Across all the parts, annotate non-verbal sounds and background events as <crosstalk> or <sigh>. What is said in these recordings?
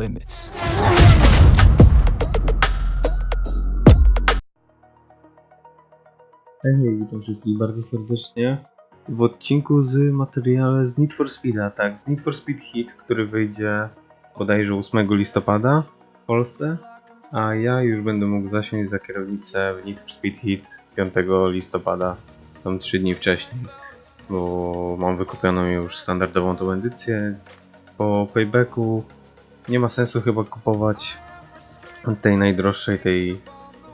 limits. Hej, witam wszystkich bardzo serdecznie w odcinku z materiałem z Need for Speeda, tak, z Need for Speed Hit, który wyjdzie bodajże 8 listopada w Polsce, a ja już będę mógł zasiąść za kierownicę w Need for Speed Hit 5 listopada, tam 3 dni wcześniej, bo mam wykupioną już standardową tą edycję. Po paybacku nie ma sensu chyba kupować tej najdroższej, tej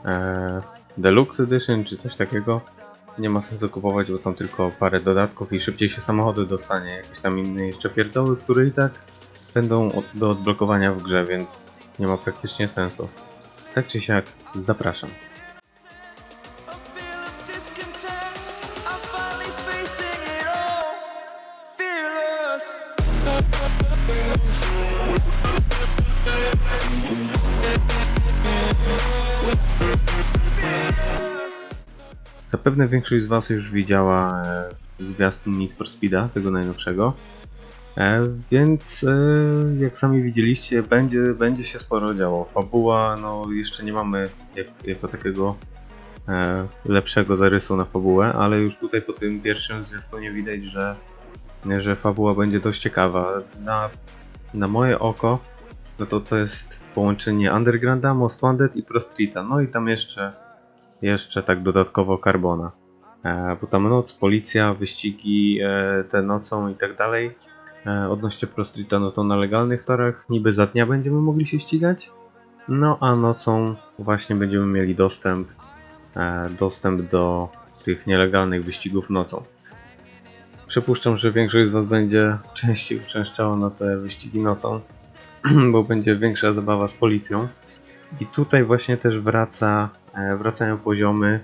e, Deluxe Edition czy coś takiego. Nie ma sensu kupować, bo tam tylko parę dodatków i szybciej się samochody dostanie. Jakieś tam inne jeszcze pierdoły, które i tak będą od, do odblokowania w grze, więc nie ma praktycznie sensu. Tak czy siak, zapraszam. Zapewne większość z Was już widziała e, zwiastun Need for Speeda, tego najnowszego. E, więc e, jak sami widzieliście, będzie, będzie się sporo działo. Fabuła, no jeszcze nie mamy jak, jako takiego lepszego zarysu na fabułę, ale już tutaj po tym pierwszym zwiastunie widać, że, że fabuła będzie dość ciekawa. Na, na moje oko, no to to jest połączenie Undergrounda, Most Wanted i Pro Streeta. No i tam jeszcze jeszcze tak dodatkowo Carbona. E, bo tam noc, policja, wyścigi e, te nocą i tak dalej. E, odnośnie Pro Streeta, no to na legalnych torach niby za dnia będziemy mogli się ścigać. No a nocą właśnie będziemy mieli dostęp, dostęp do tych nielegalnych wyścigów nocą. Przypuszczam, że większość z Was będzie częściej uczęszczała na te wyścigi nocą, <clears throat> bo będzie większa zabawa z policją. I tutaj właśnie też wraca, wracają poziomy,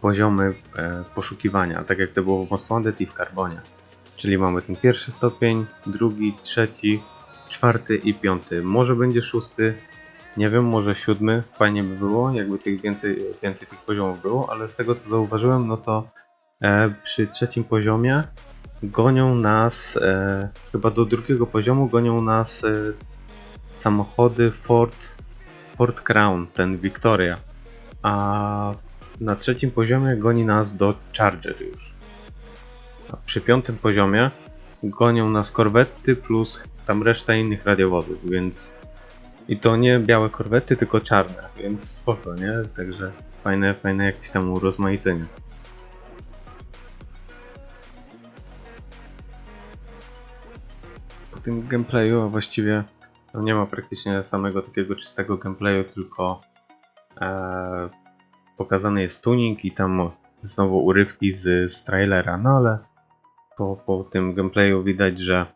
poziomy e, poszukiwania, tak jak to było w Most Wanted i w Carbonie. Czyli mamy ten pierwszy stopień, drugi, trzeci, czwarty i piąty. Może będzie szósty, nie wiem, może siódmy. Fajnie by było, jakby tych więcej, więcej tych poziomów było, ale z tego co zauważyłem, no to e, przy trzecim poziomie gonią nas, e, chyba do drugiego poziomu gonią nas e, samochody Ford Ford Crown, ten Victoria. A na trzecim poziomie goni nas do Charger już. A przy piątym poziomie gonią nas korwety plus tam reszta innych radiowozów, więc i to nie białe korwety, tylko czarne, więc spoko, nie? Także fajne, fajne jakieś tam urozmaicenie. Po tym gameplayu, a właściwie no nie ma praktycznie samego takiego czystego gameplayu, tylko pokazany jest tuning i tam znowu urywki z, z trailera, no ale po, po tym gameplayu widać, że,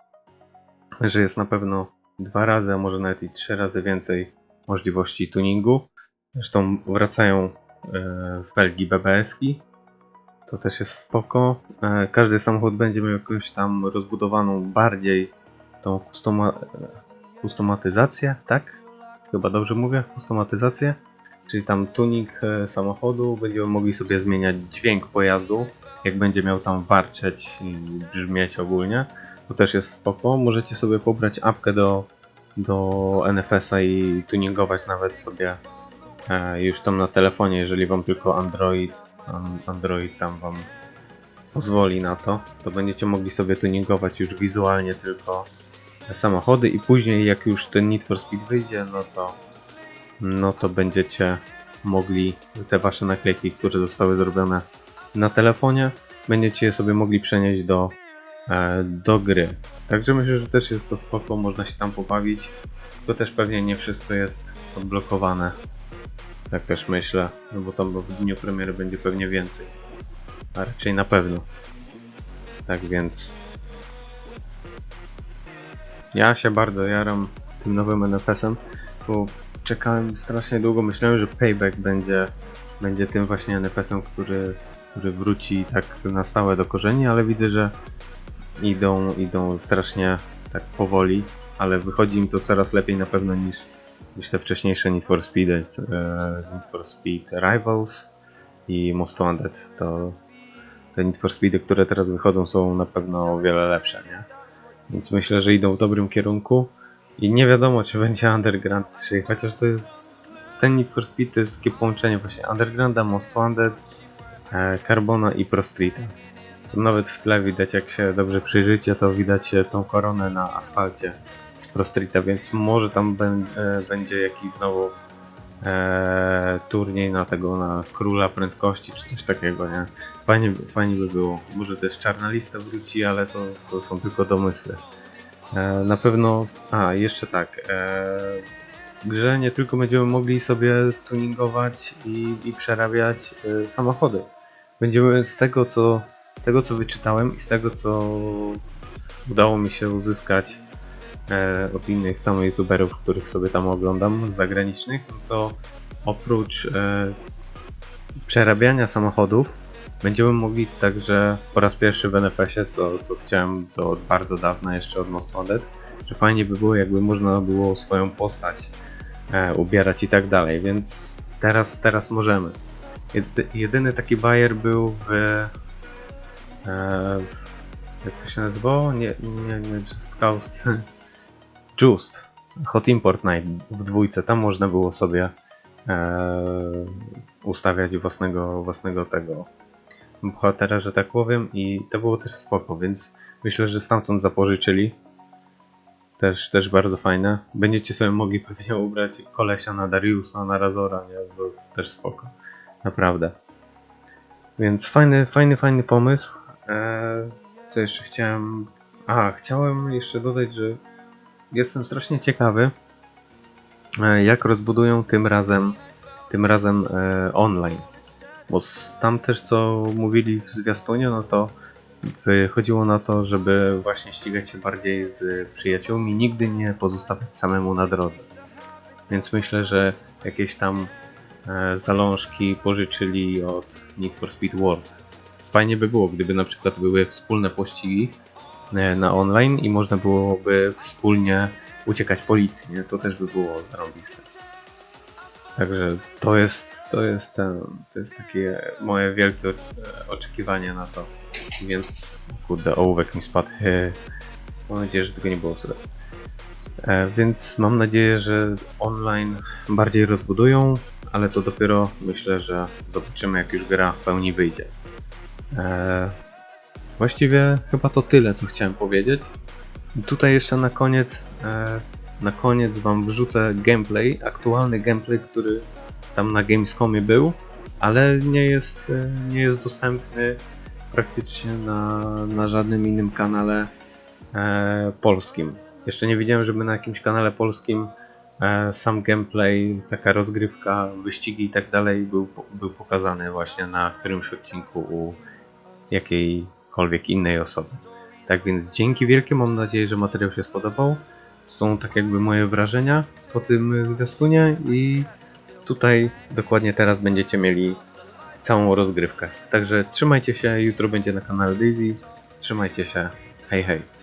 że jest na pewno dwa razy, a może nawet i trzy razy więcej możliwości tuningu. Zresztą wracają e, felgi BBS-ki, to też jest spoko. E, każdy samochód będzie miał jakąś tam rozbudowaną bardziej tą customa, kustomatyzację, tak? Chyba dobrze mówię? Kustomatyzację? Czyli tam tuning e, samochodu, będziemy mogli sobie zmieniać dźwięk pojazdu, jak będzie miał tam warczeć i brzmieć ogólnie. To też jest spoko. Możecie sobie pobrać apkę do, do NFS-a i tuningować nawet sobie e, już tam na telefonie, jeżeli wam tylko Android, an- Android tam wam pozwoli na to, to będziecie mogli sobie tuningować już wizualnie tylko samochody i później jak już ten Need for Speed wyjdzie, no to no to będziecie mogli te wasze naklejki, które zostały zrobione na telefonie, będziecie je sobie mogli przenieść do, e, do gry. Także myślę, że też jest to spoko, można się tam pobawić. To też pewnie nie wszystko jest odblokowane. Tak też myślę, no bo tam w dniu premiery będzie pewnie więcej. A raczej na pewno. Tak więc ja się bardzo jaram tym nowym NFS-em, bo czekałem strasznie długo, myślałem, że Payback będzie, będzie tym właśnie NFS-em, który, który wróci tak na stałe do korzeni, ale widzę, że idą, idą strasznie tak powoli, ale wychodzi im to coraz lepiej na pewno niż, niż te wcześniejsze Need for Speed, e, Need for Speed Rivals i Most Wanted. To te Need for Speedy, które teraz wychodzą są na pewno o wiele lepsze, nie? Więc myślę, że idą w dobrym kierunku I nie wiadomo, czy będzie Underground 3, chociaż to jest. Ten Need for Speed to jest takie połączenie właśnie Undergrounda, Most Wanted, e, Carbona i Pro Streeta. Nawet w tle widać, jak się dobrze przyjrzycie, to widać e, tą koronę na asfalcie z Pro Streeta, więc może tam e, będzie jakiś znowu e, turniej na tego, na króla prędkości, czy coś takiego, nie? Fajnie, fajnie by było. Może też czarna lista wróci, ale to, to są tylko domysły. E, na pewno, a jeszcze tak, e, w grze nie tylko będziemy mogli sobie tuningować i, i przerabiać e, samochody. Będziemy z tego, co, z tego co wyczytałem i z tego co udało mi się uzyskać od innych tam youtuberów, których sobie tam oglądam, zagranicznych, no to oprócz przerabiania samochodów będziemy mogli także po raz pierwszy w NFS-ie, co, co chciałem od bardzo dawna jeszcze od Most Wanted, że fajnie by było jakby można było swoją postać e, ubierać i tak dalej, więc teraz, teraz możemy. Jedy, jedyny taki bajer był w e, jak to się nazywało? Nie, nie, nie Just Cause. <laughs> Just. Hot Import Night w dwójce. Tam można było sobie e, ustawiać własnego, własnego tego bohatera, że tak powiem i to było też spoko, więc myślę, że stamtąd zapożyczyli. Też, też bardzo fajne. Będziecie sobie mogli pewnie ubrać kolesia na Dariusa, na Razora, nie? Bo to też spoko. Naprawdę. Więc fajny, fajny, fajny pomysł. Eee, co jeszcze chciałem... A, chciałem jeszcze dodać, że jestem strasznie ciekawy, e, jak rozbudują tym razem, tym razem e, online. Bo tam też co mówili w zwiastunie, no to wychodziło na to, żeby właśnie ścigać się bardziej z przyjaciółmi, nigdy nie pozostawać samemu na drodze. Więc myślę, że jakieś tam e, zalążki pożyczyli od Need for Speed World. Fajnie by było, gdyby na przykład były wspólne pościgi e, na online i można byłoby wspólnie uciekać policji, nie? To też by było zarąbiste. Także to jest, to jest ten, to jest takie moje wielkie e, oczekiwanie na to. Więc, kurde, ołówek mi spadł. Mam nadzieję, że tego nie było słychać. E, Więc mam nadzieję, że online bardziej rozbudują, ale to dopiero myślę, że zobaczymy jak już gra w pełni wyjdzie. E, Właściwie chyba to tyle, co chciałem powiedzieć. Tutaj jeszcze na koniec, na koniec wam wrzucę gameplay, aktualny gameplay, który tam na Gamescomie był, ale nie jest, e, nie jest dostępny praktycznie na, na żadnym innym kanale e, polskim. Jeszcze nie widziałem, żeby na jakimś kanale polskim e, sam gameplay, taka rozgrywka, wyścigi i tak dalej był, był pokazany właśnie na którymś odcinku u jakiejkolwiek innej osoby. Tak więc dzięki wielkie, mam nadzieję, że materiał się spodobał. Są tak jakby moje wrażenia po tym zwiastunie i tutaj dokładnie teraz będziecie mieli całą rozgrywkę. Także trzymajcie się, jutro będzie na kanale Daisy. Trzymajcie się, hej hej.